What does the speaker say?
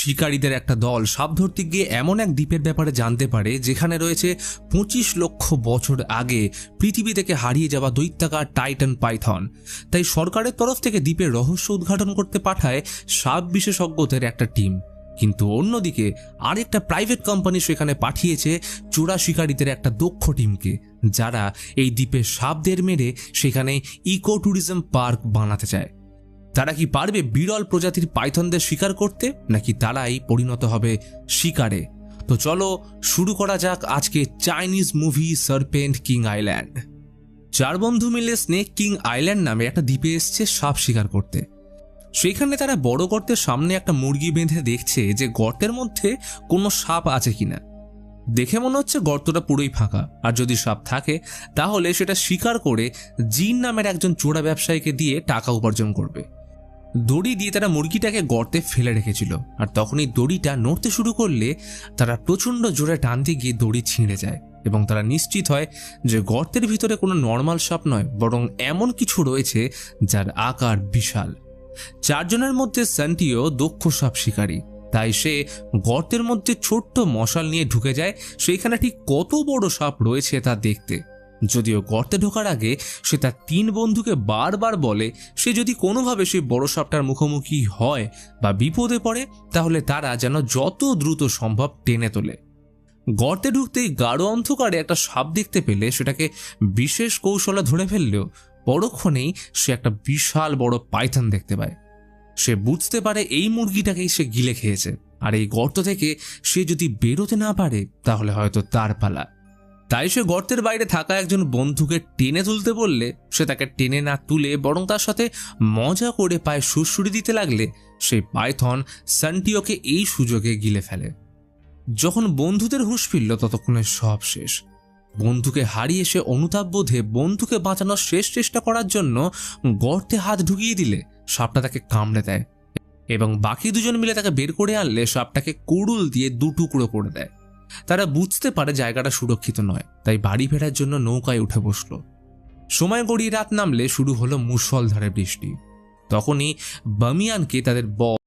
শিকারীদের একটা দল সাপ ধরতে গিয়ে এমন এক দ্বীপের ব্যাপারে জানতে পারে, যেখানে রয়েছে পঁচিশ লক্ষ বছর আগে পৃথিবী থেকে হারিয়ে যাওয়া দৈত্যাকার টাইটান পাইথন। তাই সরকারের তরফ থেকে দ্বীপের রহস্য উদ্ঘাটন করতে পাঠায় সাপ বিশেষজ্ঞদের একটা টিম। কিন্তু অন্যদিকে আরেকটা প্রাইভেট কোম্পানি সেখানে পাঠিয়েছে চোরা শিকারীদের একটা দক্ষ টিমকে, যারা এই দ্বীপের সাপদের মেরে সেখানে ইকো ট্যুরিজম পার্ক বানাতে চায়। তারা কি পারবে বিরল প্রজাতির পাইথনদের শিকার করতে, নাকি তারাই পরিণত হবে শিকারে? তো চলো শুরু করা যাক আজকে Chinese movie serpent king island. চার বন্ধু মিলে স্নেক কিং আইল্যান্ড নামে একটা দ্বীপে এসছে সাপ শিকার করতে। সেখানে তারা বড় গর্তের সামনে একটা মুরগি বেঁধে দেখছে যে গর্তের মধ্যে কোনো সাপ আছে কিনা। দেখে মনে হচ্ছে গর্তটা পুরোই ফাঁকা। আর যদি সাপ থাকে, তাহলে সেটা শিকার করে জিন নামের একজন চোরা ব্যবসায়ীকে দিয়ে টাকা উপার্জন করবে। দড়ি দিয়ে তারা মুরগিটাকে গর্তে ফেলে রেখেছিল। আর তখনই দড়িটা নড়তে শুরু করলে তারা প্রচণ্ড জোরে টানতে গিয়ে দড়ি ছিঁড়ে যায় এবং তারা নিশ্চিত হয় যে গর্তের ভিতরে কোনো নর্মাল সাপ নয়, বরং এমন কিছু রয়েছে যার আকার বিশাল। চারজনের মধ্যে সান্টিও দক্ষ সাপ শিকারী। তাই সে গর্তের মধ্যে ছোট্ট মশাল নিয়ে ঢুকে যায়, সেইখানে ঠিক কত বড় সাপ রয়েছে তা দেখতে। যদিও গর্তে ঢোকার আগে সে তার তিন বন্ধুকে বারবার বলে, সে যদি কোনোভাবে সেই বড় সাপটার মুখোমুখি হয় বা বিপদে পড়ে, তাহলে তারা যেন যত দ্রুত সম্ভব টেনে তোলে। গর্তে ঢুকতেই গাঢ় অন্ধকারে একটা সাপ দেখতে পেলে, সেটাকে বিশেষ কৌশলে ধরে ফেললেও পরক্ষণেই সে একটা বিশাল বড় পাইথন দেখতে পায়। সে বুঝতে পারে এই মুরগিটাকেই সে গিলে খেয়েছে। আর এই গর্ত থেকে সে যদি বেরোতে না পারে, তাহলে হয়তো তার পালা। তাই সে গর্তের বাইরে থাকা একজন বন্ধুকে টেনে তুলতে বললে, সে তাকে টেনে না তুলে বরং তার সাথে মজা করে পায়ে সুরসুরি দিতে লাগলে সেই পাইথন সান্টিওকে এই সুযোগে গিলে ফেলে। যখন বন্ধুদের হুঁশ ফিরল, ততক্ষণে সব শেষ। বন্ধুকে হারিয়ে সে অনুতাপ বোধে বন্ধুকে বাঁচানোর শেষ চেষ্টা করার জন্য গর্তে হাত ঢুকিয়ে দিলে, সাপটা তাকে কামড়ে দেয় এবং বাকি দুজন মিলে তাকে বের করে আনলে, সাপটাকে কুড়ুল দিয়ে দু টুকরো করে দেয়। তারা বুঝতে পারে জায়গাটা সুরক্ষিত নয়, তাই বাড়ি ফেরার জন্য নৌকায় উঠে বসল। সময় গড়িয়ে রাত নামলে শুরু হলো মুসলধারে বৃষ্টি। তখনই বামিয়ানকে তাদের ব